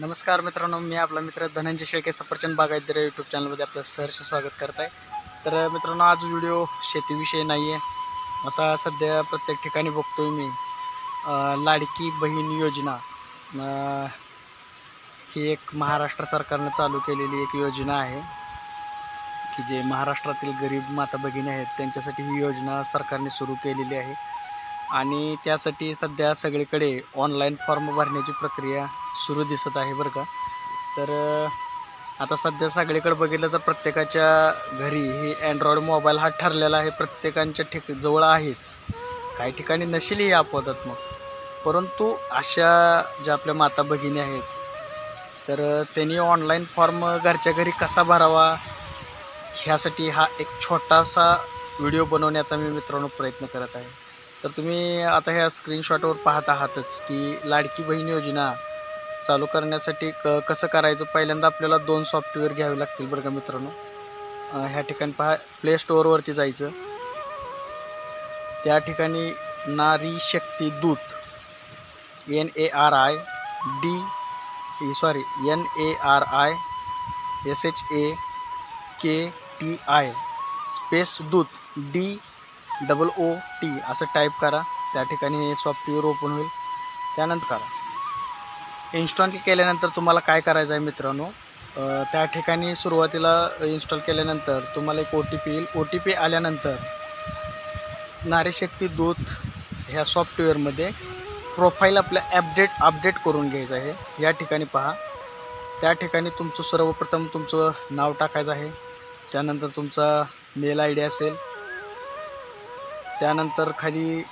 नमस्कार मित्रांनो मी आपला मित्र धनंजय शेळके सफरचंद बागायत यूट्यूब चॅनलमध्ये आपलं सहर्ष स्वागत करत आहे. तर मित्रांनो आज व्हिडिओ शेतीविषयी नाही आहे आता सध्या प्रत्येक ठिकाणी बघतोय मी लाडकी बहीण योजना. ही एक महाराष्ट्र सरकारनं चालू केलेली एक योजना आहे की जे महाराष्ट्रातील गरीब माता भगिनी आहेत त्यांच्यासाठी ही योजना सरकारने सुरू केलेली आहे. आणि त्यासाठी सध्या सगळीकडे ऑनलाईन फॉर्म भरण्याची प्रक्रिया सुरू दिसत आहे बरं का. तर आता सध्या सगळीकडे बघितलं तर प्रत्येकाच्या घरी हे अँड्रॉइड मोबाईल हा ठरलेला आहे. प्रत्येकांच्या ठिक जवळ आहेच. काही ठिकाणी नशीलही अपवादात्मक परंतु अशा ज्या आपल्या माता भगिनी आहेत तर त्यांनी ऑनलाईन फॉर्म घरच्या घरी कसा भरावा ह्यासाठी हा एक छोटासा व्हिडिओ बनवण्याचा मी मित्रांनो प्रयत्न करत आहे. तर तुम्ही आता ह्या स्क्रीनशॉटवर पाहत आहातच की लाडकी बहीण योजना चालू करण्यासाठी क कसं करायचं? पहिल्यांदा आपल्याला दोन सॉफ्टवेअर घ्यावे लागतील बरं का मित्रांनो. ह्या ठिकाणी पहा प्ले स्टोअरवरती जायचं. त्या ठिकाणी Nari Shakti Doot N A R I D sorry N A R I S H A K T I space Doot D double O T असं टाईप करा. त्या ठिकाणी हे सॉफ्टवेअर ओपन होईल. त्यानंतर करा. इन्स्टॉल केल्यानंतर तुम्हाला काय करायचं आहे मित्रांनो? त्या ठिकाणी सुरुवातीला इन्स्टॉल केल्यानंतर तुम्हाला एक ओ टी पी येईल. ओ टी पी आल्यानंतर नारीशक्ती दूत ह्या सॉफ्टवेअरमध्ये प्रोफाईल आपलं अपडेट अपडेट करून घ्यायचं आहे. या ठिकाणी पहा. त्या ठिकाणी तुमचं सर्वप्रथम तुमचं नाव टाकायचं आहे. त्यानंतर तुमचा मेल आय डी असेल. त्यानंतर खाली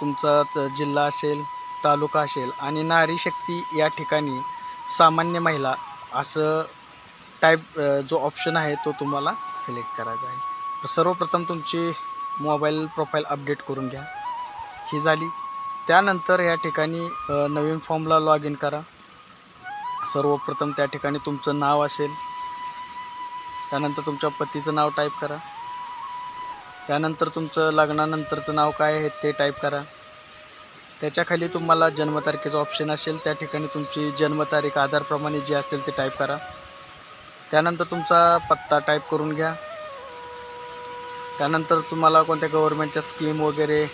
तुमचा जिल्हा असेल तालुका असेल आणि नारी शक्ती या ठिकाणी सामान्य महिला असं टाईप जो ऑप्शन आहे तो तुम्हाला सिलेक्ट करायचा आहे. सर्वप्रथम तुमची मोबाईल प्रोफाईल अपडेट करून घ्या. ही झाली. त्यानंतर या ठिकाणी नवीन फॉर्मला लॉग इन करा. सर्वप्रथम त्या ठिकाणी तुमचं नाव असेल. त्यानंतर तुमच्या पतीचं नाव टाईप करा. त्यानंतर तुमचं लग्नानंतरचं नाव काय आहे ते टाईप करा. त्याच्याखाली तुम्हाला जन्मतारखेचं ऑप्शन असेल त्या ठिकाणी तुमची जन्मतारीख आधारप्रमाणे जी असेल ते टाईप करा. त्यानंतर तुमचा पत्ता टाईप करून घ्या. त्यानंतर तुम्हाला कोणत्या गव्हर्मेंटच्या स्कीम वगैरे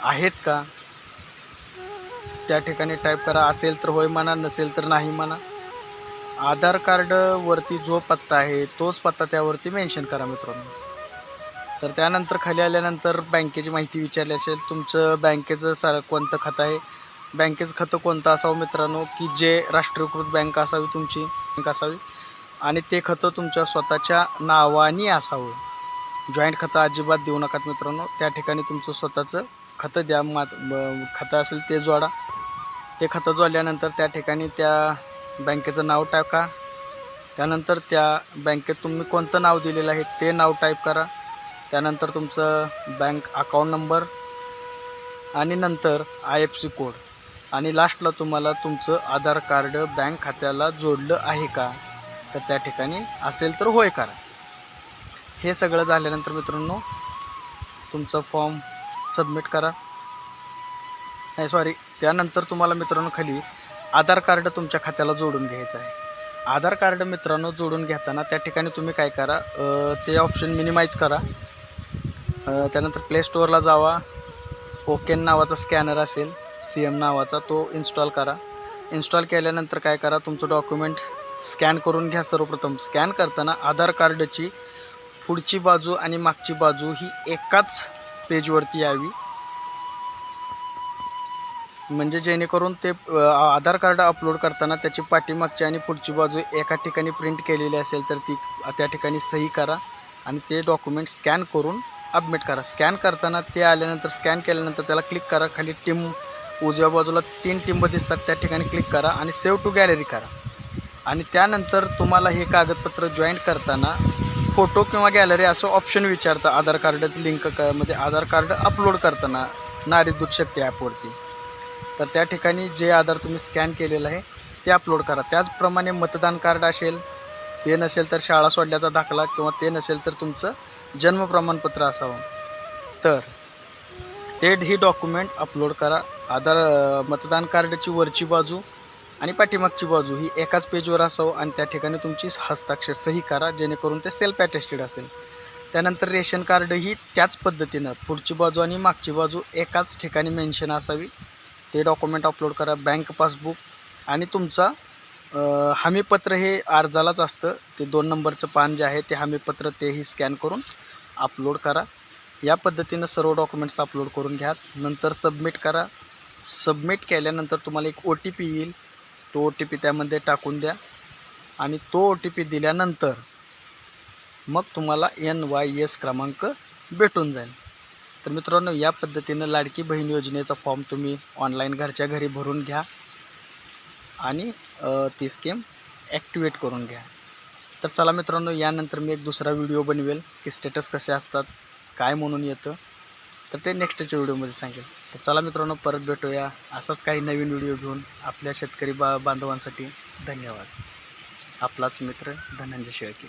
आहेत का? त्या ठिकाणी टाईप करा. असेल तर होय म्हणा नसेल तर नाही म्हणा. आधार कार्डवरती जो पत्ता आहे तोच पत्ता त्यावरती मेन्शन करा मित्रांनो. तर त्यानंतर खाली आल्यानंतर बँकेची माहिती विचारली असेल तुमचं बँकेचं सा कोणतं खातं आहे? बँकेचं खातं कोणतं असावं मित्रांनो? की जे राष्ट्रीयकृत बँक असावी तुमची बँक असावी? आणि ते खातं तुमच्या स्वतःच्या नावाने असावं. जॉईंट खातं अजिबात देऊ नका मित्रांनो. त्या ठिकाणी तुमचं स्वतःचं खातं द्या. मात खतं खातं असेल ते जोडा. ते खातं जोडल्यानंतर त्या ठिकाणी त्या बँकेचं नाव टाका. त्यानंतर त्या बँकेत तुम्ही कोणतं नाव दिलेलं आहे ते नाव टाईप करा. त्यानंतर तुमचं बँक अकाउंट नंबर आणि नंतर आय एफ सी कोड आणि लास्टला तुम्हाला तुमचं आधार कार्ड बँक खात्याला जोडलं आहे का? तर त्या ठिकाणी असेल तर होय करा. हे सगळं झाल्यानंतर मित्रांनो तुमचा फॉर्म सबमिट करा. नाही सॉरी त्यानंतर तुम्हाला मित्रांनो खाली आधार कार्ड तुमच्या खात्याला जोडून घ्यायचं आहे. आधार कार्ड मित्रांनो जोडून घेताना त्या ठिकाणी तुम्ही काय करा ते ऑप्शन मिनिमाइज करा. त्यानंतर प्ले स्टोअरला जावा. ओकेन नावाचा स्कॅनर असेल सी एम नावाचा तो इन्स्टॉल करा. इन्स्टॉल केल्यानंतर काय करा तुमचं डॉक्युमेंट स्कॅन करून घ्या सर्वप्रथम. स्कॅन करताना आधार कार्डची पुढची बाजू आणि मागची बाजू ही एकाच पेजवरती यावी. म्हणजे जेणेकरून ते आधार कार्ड अपलोड करताना त्याची पाठीमागची आणि पुढची बाजू एका ठिकाणी प्रिंट केलेली असेल तर ती त्या ठिकाणी सही करा आणि ते डॉक्युमेंट स्कॅन करून अपमिट करा. स्कॅन करताना ते आल्यानंतर स्कॅन केल्यानंतर त्याला क्लिक करा. खाली टीम उजव्या बाजूला तीन टिंब दिसतात त्या ठिकाणी क्लिक करा आणि सेव्ह टू गॅलरी करा. आणि त्यानंतर तुम्हाला हे कागदपत्र जॉईन करताना फोटो किंवा गॅलरी असं ऑप्शन विचारतं. आधार कार्डचं लिंक क म्हणजे आधार कार्ड अपलोड करताना नारी दूध शक्ती ॲपवरती तर त्या ठिकाणी जे आधार तुम्ही स्कॅन केलेलं आहे ते अपलोड करा. त्याचप्रमाणे मतदान कार्ड असेल ते नसेल तर शाळा सोडल्याचा दाखला किंवा ते नसेल तर तुमचं जन्म प्रमाणपत्र असावं. तर ते ही डॉक्युमेंट अपलोड करा. आधार मतदान कार्डची वरची बाजू आणि पाठीमागची बाजू ही एकाच पेजवर असावं आणि त्या ठिकाणी तुमची हस्ताक्षर सही करा जेणेकरून ते सेल्फ अटेस्टेड असेल. त्यानंतर रेशन कार्ड ही त्याच पद्धतीनं पुढची बाजू आणि मागची बाजू एकाच ठिकाणी मेन्शन असावी. ते डॉक्युमेंट अपलोड करा. बँक पासबुक आणि तुमचा हमीपत्र हे अर्जालाच असतं. ते दोन नंबरचं पान जे आहे ते हमीपत्र तेही स्कॅन करून अपलोड करा. या पद्धतीनं सर्व डॉक्युमेंट्स अपलोड करून घ्या. नंतर सबमिट करा. सबमिट केल्यानंतर तुम्हाला एक ओ टी पी येईल. तो ओ टी पी त्यामध्ये टाकून द्या. आणि तो ओ टी पी दिल्यानंतर मग तुम्हाला एन वाय एस क्रमांक भेटून जाईल. तर मित्रांनो या पद्धतीनं लाडकी बहीण योजनेचा फॉर्म तुम्ही ऑनलाईन घरच्या घरी भरून घ्या. आणि ती स्कीम ॲक्टिवेट करून घ्या. तर चला मित्रांनो यानंतर मी एक दुसरा व्हिडिओ बनवेल की स्टेटस कसे असतात काय म्हणून येतं. तर ते नेक्स्टच्या व्हिडिओमध्ये सांगेल. तर चला मित्रांनो परत भेटूया. असाच काही नवीन व्हिडिओ घेऊन आपल्या शेतकरी बा बांधवांसाठी धन्यवाद. आपलाच मित्र धनंजय शेळके.